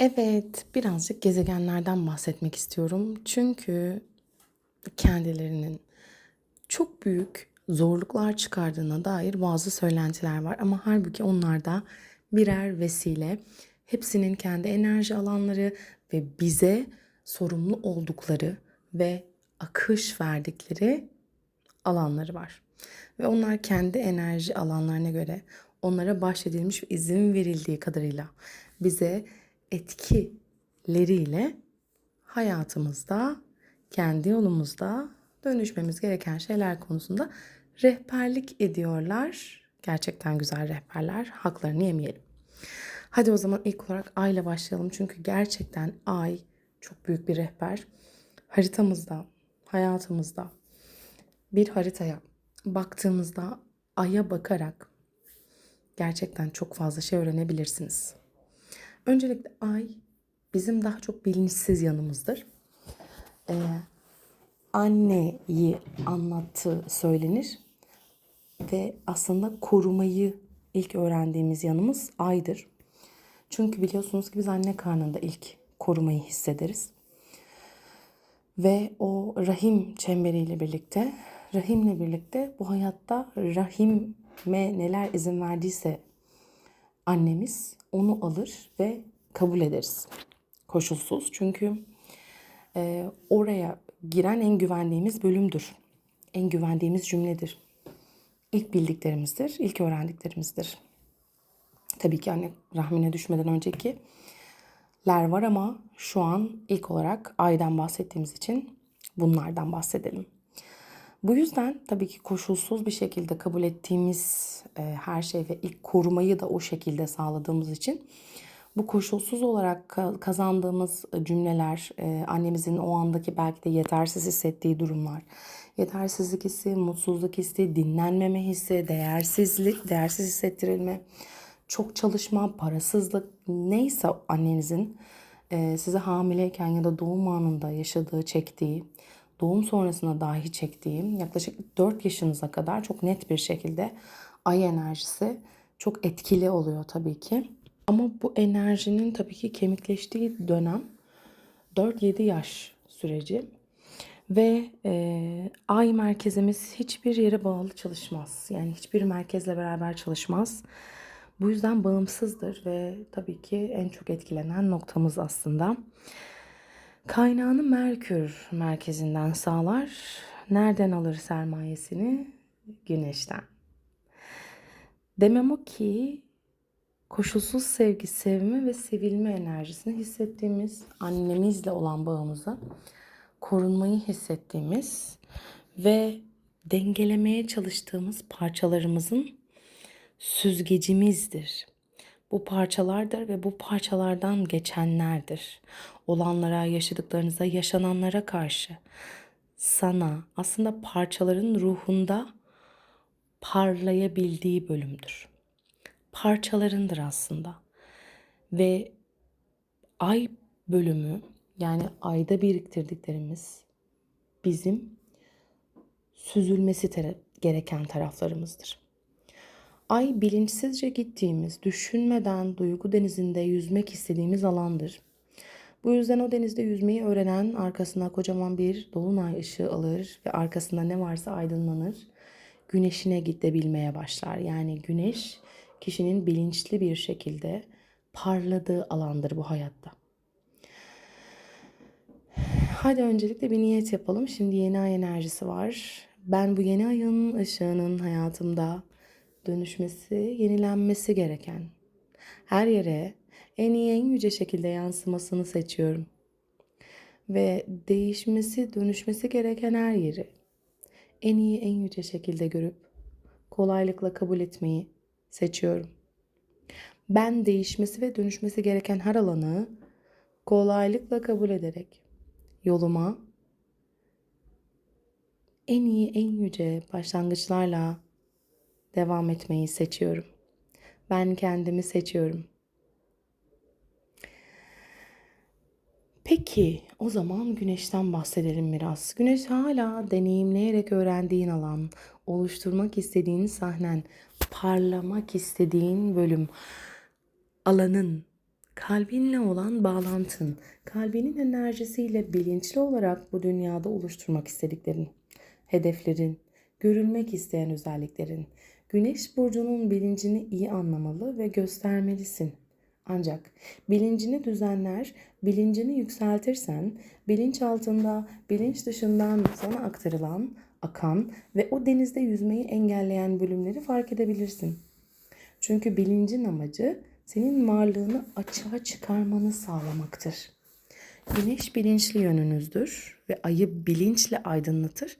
Evet, birazcık gezegenlerden bahsetmek istiyorum. Çünkü kendilerinin çok büyük zorluklar çıkardığına dair bazı söylentiler var. Ama halbuki onlar da birer vesile. Hepsinin kendi enerji alanları ve bize sorumlu oldukları ve akış verdikleri alanları var. Ve onlar kendi enerji alanlarına göre onlara bahşedilmiş izin verildiği kadarıyla bize etkileriyle hayatımızda, kendi yolumuzda dönüşmemiz gereken şeyler konusunda rehberlik ediyorlar. Gerçekten güzel rehberler. Haklarını yemeyelim. Hadi o zaman ilk olarak ay ile başlayalım. Çünkü gerçekten ay çok büyük bir rehber. Haritamızda, hayatımızda bir haritaya baktığımızda aya bakarak gerçekten çok fazla şey öğrenebilirsiniz. Öncelikle ay bizim daha çok bilinçsiz yanımızdır. Ee, anneyi anlattığı söylenir ve aslında korumayı ilk öğrendiğimiz yanımız aydır. Çünkü biliyorsunuz ki biz anne karnında ilk korumayı hissederiz. Ve o rahim çemberiyle birlikte, rahimle birlikte bu hayatta rahime neler izin verdiyse annemiz onu alır ve kabul ederiz. Koşulsuz. Çünkü e, oraya giren en güvendiğimiz bölümdür. En güvendiğimiz cümledir. İlk bildiklerimizdir, ilk öğrendiklerimizdir. Tabii ki anne rahmine düşmeden önceki ler var ama şu an ilk olarak aydan bahsettiğimiz için bunlardan bahsedelim. Bu yüzden tabii ki koşulsuz bir şekilde kabul ettiğimiz e, her şey ve ilk korumayı da o şekilde sağladığımız için bu koşulsuz olarak kazandığımız cümleler, e, annemizin o andaki belki de yetersiz hissettiği durumlar, yetersizlik hissi, mutsuzluk hissi, dinlenmeme hissi, değersizlik, değersiz hissettirilme, çok çalışma, parasızlık neyse annenizin e, size hamileyken ya da doğum anında yaşadığı, çektiği, doğum sonrasında dahi çektiğim yaklaşık 4 yaşınıza kadar çok net bir şekilde ay enerjisi çok etkili oluyor tabii ki. Ama bu enerjinin tabii ki kemikleştiği dönem 4-7 yaş süreci ve e, ay merkezimiz hiçbir yere bağlı çalışmaz. Yani hiçbir merkezle beraber çalışmaz. Bu yüzden bağımsızdır ve tabii ki en çok etkilenen noktamız aslında. Kaynağını Merkür merkezinden sağlar. Nereden alır sermayesini? Güneşten. Demem o ki koşulsuz sevgi, sevme ve sevilme enerjisini hissettiğimiz annemizle olan bağımızı korunmayı hissettiğimiz ve dengelemeye çalıştığımız parçalarımızın süzgecimizdir. Bu parçalardır ve bu parçalardan geçenlerdir. Olanlara, yaşadıklarınıza, yaşananlara karşı sana aslında parçaların ruhunda parlayabildiği bölümdür. Parçalarındır aslında. Ve ay bölümü yani ayda biriktirdiklerimiz bizim süzülmesi gereken taraflarımızdır. Ay bilinçsizce gittiğimiz, düşünmeden duygu denizinde yüzmek istediğimiz alandır. Bu yüzden o denizde yüzmeyi öğrenen arkasına kocaman bir dolunay ışığı alır ve arkasında ne varsa aydınlanır. Güneşine gidebilmeye başlar. Yani güneş kişinin bilinçli bir şekilde parladığı alandır bu hayatta. Hadi öncelikle bir niyet yapalım. Şimdi yeni ay enerjisi var. Ben bu yeni ayın ışığının hayatımda dönüşmesi, yenilenmesi gereken her yere en iyi en yüce şekilde yansımasını seçiyorum. Ve değişmesi, dönüşmesi gereken her yeri en iyi en yüce şekilde görüp kolaylıkla kabul etmeyi seçiyorum. Ben değişmesi ve dönüşmesi gereken her alanı kolaylıkla kabul ederek yoluma en iyi en yüce başlangıçlarla devam etmeyi seçiyorum. Ben kendimi seçiyorum. Peki o zaman güneşten bahsedelim biraz. Güneş hala deneyimleyerek öğrendiğin alan, oluşturmak istediğin sahnen, parlamak istediğin bölüm, alanın, kalbinle olan bağlantın, kalbinin enerjisiyle bilinçli olarak bu dünyada oluşturmak istediklerin, hedeflerin, görülmek isteyen özelliklerin, Güneş burcunun bilincini iyi anlamalı ve göstermelisin. Ancak bilincini düzenler, bilincini yükseltirsen, bilinç altında, bilinç dışından sana aktarılan, akan ve o denizde yüzmeyi engelleyen bölümleri fark edebilirsin. Çünkü bilincin amacı senin varlığını açığa çıkarmanı sağlamaktır. Güneş bilinçli yönünüzdür ve ayı bilinçle aydınlatır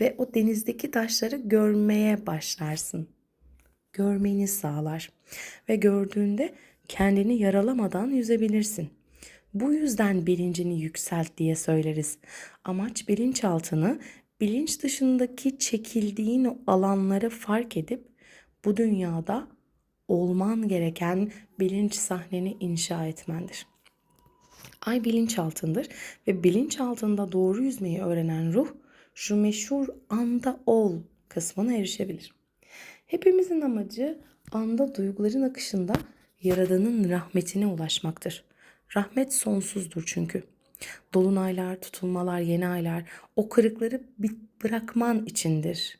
ve o denizdeki taşları görmeye başlarsın. Görmeni sağlar ve gördüğünde kendini yaralamadan yüzebilirsin. Bu yüzden bilincini yükselt diye söyleriz. Amaç bilinçaltını, bilinç dışındaki çekildiğin o alanları fark edip bu dünyada olman gereken bilinç sahneni inşa etmendir. Ay bilinç altındır ve bilinç altında doğru yüzmeyi öğrenen ruh şu meşhur anda ol kısmına erişebilir. Hepimizin amacı anda duyguların akışında Yaradan'ın rahmetine ulaşmaktır. Rahmet sonsuzdur çünkü. Dolunaylar, tutulmalar, yeni aylar o kırıkları bırakman içindir.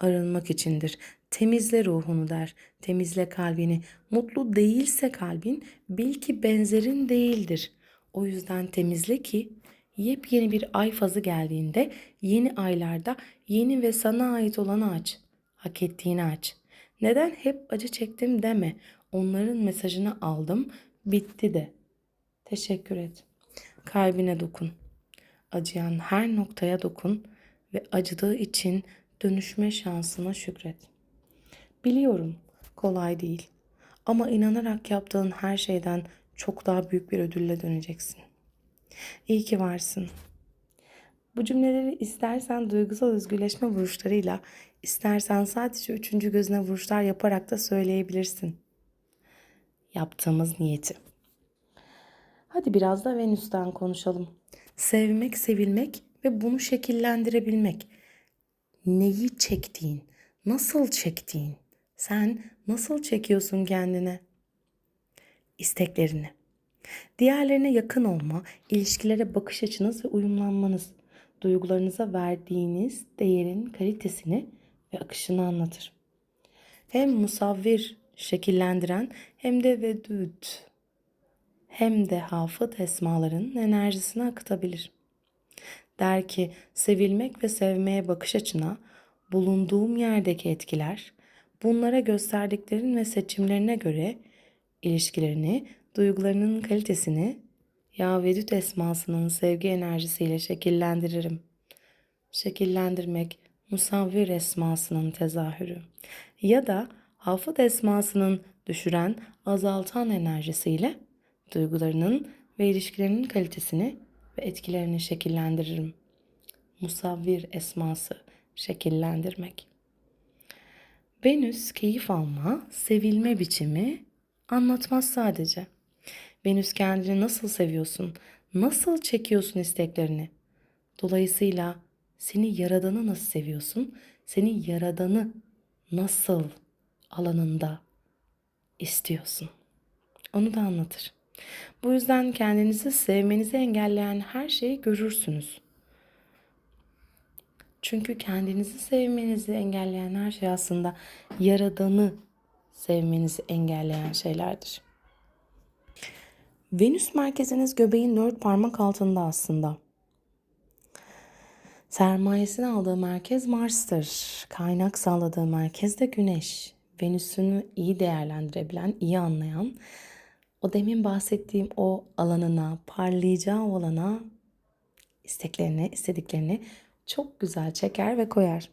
Arınmak içindir. Temizle ruhunu der. Temizle kalbini. Mutlu değilse kalbin bil ki benzerin değildir. O yüzden temizle ki yepyeni bir ay fazı geldiğinde yeni aylarda yeni ve sana ait olanı aç. Hak ettiğini aç. Neden hep acı çektim deme. Onların mesajını aldım, bitti de. Teşekkür et. Kalbine dokun. Acıyan her noktaya dokun ve acıdığı için dönüşme şansına şükret. Biliyorum kolay değil ama inanarak yaptığın her şeyden çok daha büyük bir ödülle döneceksin. İyi ki varsın. Bu cümleleri istersen duygusal özgürleşme vuruşlarıyla, istersen sadece üçüncü gözüne vuruşlar yaparak da söyleyebilirsin. Yaptığımız niyeti. Hadi biraz da Venüs'ten konuşalım. Sevmek, sevilmek ve bunu şekillendirebilmek. Neyi çektiğin, nasıl çektiğin, sen nasıl çekiyorsun kendine? İsteklerini. Diğerlerine yakın olma, ilişkilere bakış açınız ve uyumlanmanız, duygularınıza verdiğiniz değerin kalitesini ve akışını anlatır. Hem musavvir, şekillendiren hem de vedud, hem de hafız esmaların enerjisini akıtabilir. Der ki sevilmek ve sevmeye bakış açına bulunduğum yerdeki etkiler, bunlara gösterdiklerin ve seçimlerine göre ilişkilerini, duygularının kalitesini ya Vedüt esmasının sevgi enerjisiyle şekillendiririm. Şekillendirmek musavvir esmasının tezahürü ya da hafız esmasının düşüren, azaltan enerjisiyle duygularının ve ilişkilerinin kalitesini ve etkilerini şekillendiririm. Musavvir esması şekillendirmek. Venüs keyif alma, sevilme biçimi anlatmaz sadece. Venüs kendini nasıl seviyorsun? Nasıl çekiyorsun isteklerini? Dolayısıyla seni yaradanı nasıl seviyorsun? Seni yaradanı nasıl alanında istiyorsun? Onu da anlatır. Bu yüzden kendinizi sevmenizi engelleyen her şeyi görürsünüz. Çünkü kendinizi sevmenizi engelleyen her şey aslında yaradanı sevmenizi engelleyen şeylerdir. Venüs merkeziniz göbeğin dört parmak altında aslında. Sermayesini aldığı merkez Mars'tır. Kaynak sağladığı merkez de Güneş. Venüs'ünü iyi değerlendirebilen, iyi anlayan, o demin bahsettiğim o alanına, parlayacağı olana isteklerini, istediklerini çok güzel çeker ve koyar.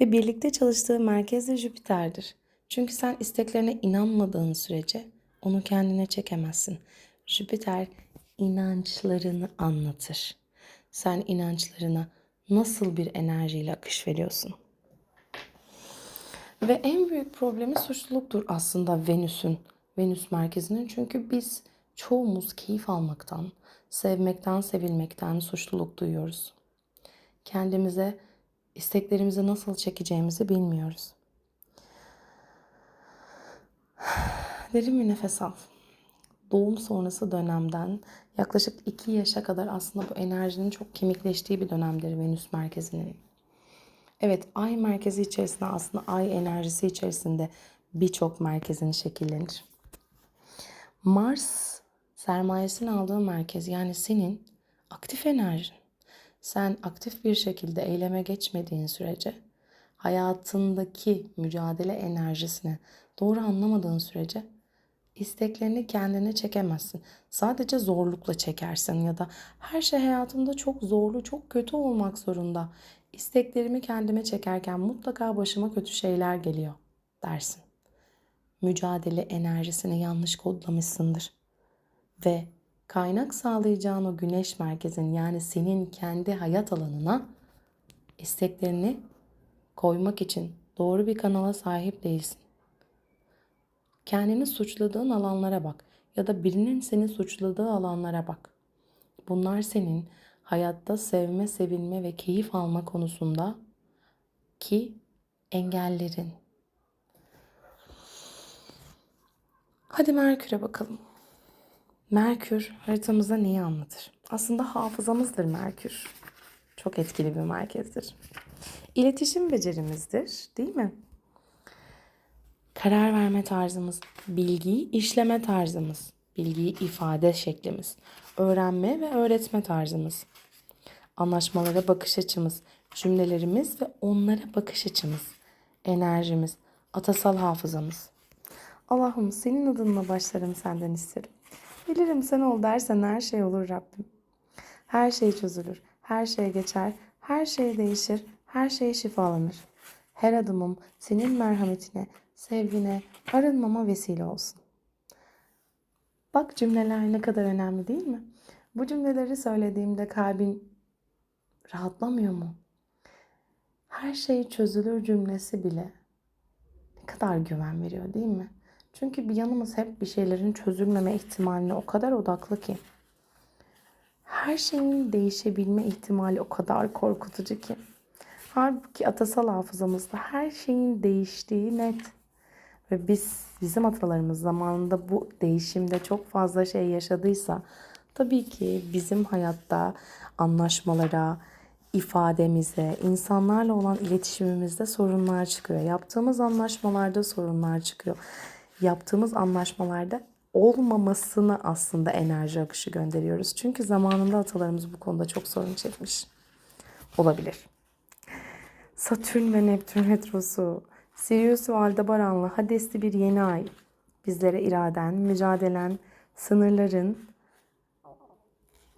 Ve birlikte çalıştığı merkez de Jüpiter'dir. Çünkü sen isteklerine inanmadığın sürece onu kendine çekemezsin. Jüpiter inançlarını anlatır. Sen inançlarına nasıl bir enerjiyle akış veriyorsun? Ve en büyük problemi suçluluktur aslında Venüs'ün, Venüs merkezinin. Çünkü biz çoğumuz keyif almaktan, sevmekten, sevilmekten suçluluk duyuyoruz. Kendimize isteklerimizi nasıl çekeceğimizi bilmiyoruz. Derin bir nefes al. doğum sonrası dönemden yaklaşık 2 yaşa kadar aslında bu enerjinin çok kemikleştiği bir dönemdir Venüs merkezinin. Evet ay merkezi içerisinde aslında ay enerjisi içerisinde birçok merkezin şekillenir. Mars sermayesini aldığı merkez yani senin aktif enerjin. Sen aktif bir şekilde eyleme geçmediğin sürece hayatındaki mücadele enerjisini doğru anlamadığın sürece isteklerini kendine çekemezsin. Sadece zorlukla çekersin ya da her şey hayatımda çok zorlu, çok kötü olmak zorunda. İsteklerimi kendime çekerken mutlaka başıma kötü şeyler geliyor dersin. Mücadele enerjisini yanlış kodlamışsındır. Ve kaynak sağlayacağın o güneş merkezin yani senin kendi hayat alanına isteklerini koymak için doğru bir kanala sahip değilsin. Kendini suçladığın alanlara bak ya da birinin seni suçladığı alanlara bak. Bunlar senin hayatta sevme, sevilme ve keyif alma konusunda ki engellerin. Hadi Merkür'e bakalım. Merkür haritamıza neyi anlatır? Aslında hafızamızdır Merkür. Çok etkili bir merkezdir. İletişim becerimizdir, değil mi? Karar verme tarzımız, bilgiyi işleme tarzımız, bilgiyi ifade şeklimiz, öğrenme ve öğretme tarzımız, anlaşmalara bakış açımız, cümlelerimiz ve onlara bakış açımız, enerjimiz, atasal hafızamız. Allah'ım senin adınla başlarım senden isterim. Bilirim sen ol dersen her şey olur Rabbim. Her şey çözülür, her şey geçer, her şey değişir, her şey şifalanır. Her adımım senin merhametine, sevgine, arınmama vesile olsun. Bak cümleler ne kadar önemli değil mi? Bu cümleleri söylediğimde kalbin rahatlamıyor mu? Her şey çözülür cümlesi bile ne kadar güven veriyor değil mi? Çünkü bir yanımız hep bir şeylerin çözülmeme ihtimaline o kadar odaklı ki. Her şeyin değişebilme ihtimali o kadar korkutucu ki. Halbuki atasal hafızamızda her şeyin değiştiği net. Ve biz bizim atalarımız zamanında bu değişimde çok fazla şey yaşadıysa tabii ki bizim hayatta anlaşmalara, ifademize, insanlarla olan iletişimimizde sorunlar çıkıyor. Yaptığımız anlaşmalarda sorunlar çıkıyor. Yaptığımız anlaşmalarda olmamasını aslında enerji akışı gönderiyoruz. Çünkü zamanında atalarımız bu konuda çok sorun çekmiş. Olabilir. Satürn ve Neptün retrosu, Sirius ve Aldebaranlı Hadesli bir yeni ay. Bizlere iraden, mücadelen, sınırların,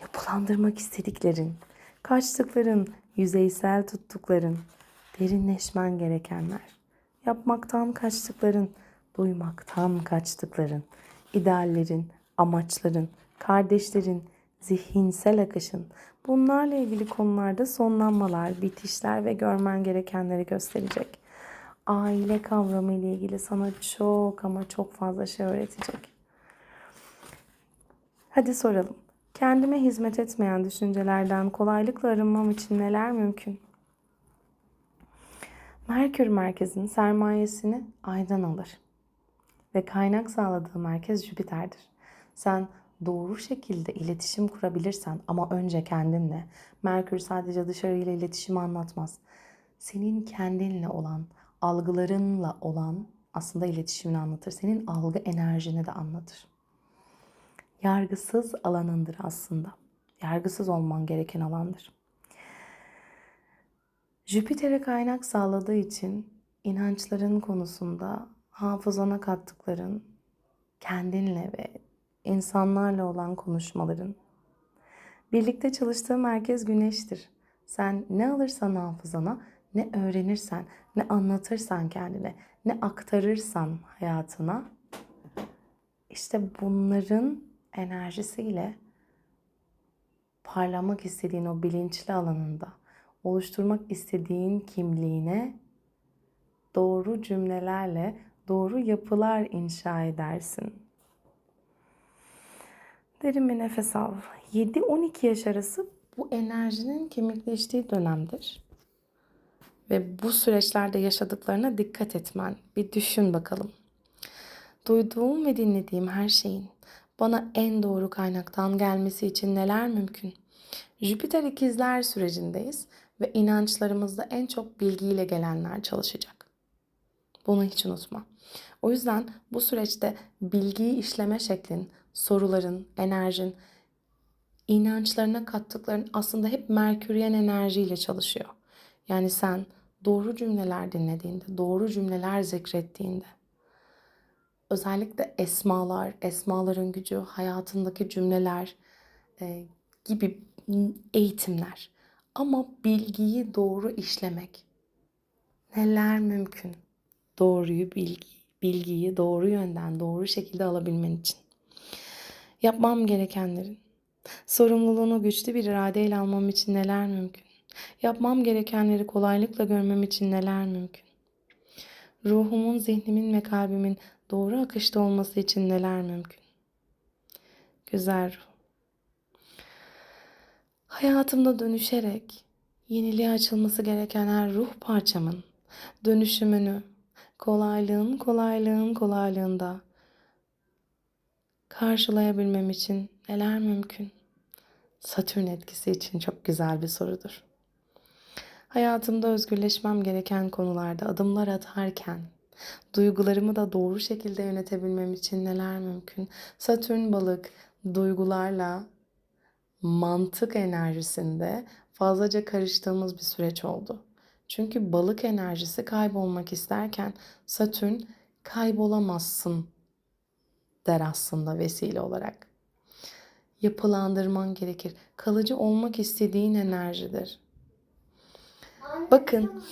yapılandırmak istediklerin, kaçtıkların, yüzeysel tuttukların, derinleşmen gerekenler, yapmaktan kaçtıkların, duymaktan kaçtıkların, ideallerin, amaçların, kardeşlerin, zihinsel akışın, bunlarla ilgili konularda sonlanmalar, bitişler ve görmen gerekenleri gösterecek. Aile kavramı ile ilgili sana çok ama çok fazla şey öğretecek. Hadi soralım. Kendime hizmet etmeyen düşüncelerden kolaylıkla arınmam için neler mümkün? Merkür merkezin sermayesini aydan alır ve kaynak sağladığı merkez Jüpiter'dir. Sen doğru şekilde iletişim kurabilirsen ama önce kendinle. Merkür sadece dışarıyla iletişim anlatmaz. Senin kendinle olan, algılarınla olan aslında iletişimini anlatır. Senin algı enerjini de anlatır. Yargısız alanındır aslında. Yargısız olman gereken alandır. Jüpiter'e kaynak sağladığı için inançların konusunda hafızana kattıkların, kendinle ve insanlarla olan konuşmaların. Birlikte çalıştığı merkez güneştir. Sen ne alırsan hafızana, ne öğrenirsen, ne anlatırsan kendine, ne aktarırsan hayatına, işte bunların enerjisiyle parlamak istediğin o bilinçli alanında, oluşturmak istediğin kimliğine doğru cümlelerle doğru yapılar inşa edersin. Derin bir nefes al. 7-12 yaş arası bu enerjinin kemikleştiği dönemdir. Ve bu süreçlerde yaşadıklarına dikkat etmen. Bir düşün bakalım. Duyduğum ve dinlediğim her şeyin Bana en doğru kaynaktan gelmesi için neler mümkün? Jüpiter ikizler sürecindeyiz ve inançlarımızda en çok bilgiyle gelenler çalışacak. Bunu hiç unutma. O yüzden bu süreçte bilgiyi işleme şeklin, soruların, enerjin, inançlarına kattıkların aslında hep Merküryen enerjiyle çalışıyor. Yani sen doğru cümleler dinlediğinde, doğru cümleler zikrettiğinde, özellikle esmalar, esmaların gücü, hayatındaki cümleler e, gibi eğitimler. Ama bilgiyi doğru işlemek. Neler mümkün? Doğruyu bilgi, bilgiyi doğru yönden, doğru şekilde alabilmen için. Yapmam gerekenlerin, sorumluluğunu güçlü bir iradeyle almam için neler mümkün? Yapmam gerekenleri kolaylıkla görmem için neler mümkün? Ruhumun, zihnimin ve kalbimin doğru akışta olması için neler mümkün? Güzel ruh. Hayatımda dönüşerek yeniliğe açılması gereken her ruh parçamın dönüşümünü kolaylığın kolaylığın kolaylığında karşılayabilmem için neler mümkün? Satürn etkisi için çok güzel bir sorudur. Hayatımda özgürleşmem gereken konularda adımlar atarken duygularımı da doğru şekilde yönetebilmem için neler mümkün? Satürn balık duygularla mantık enerjisinde fazlaca karıştığımız bir süreç oldu. Çünkü balık enerjisi kaybolmak isterken Satürn kaybolamazsın der aslında vesile olarak. Yapılandırman gerekir. Kalıcı olmak istediğin enerjidir. Bakın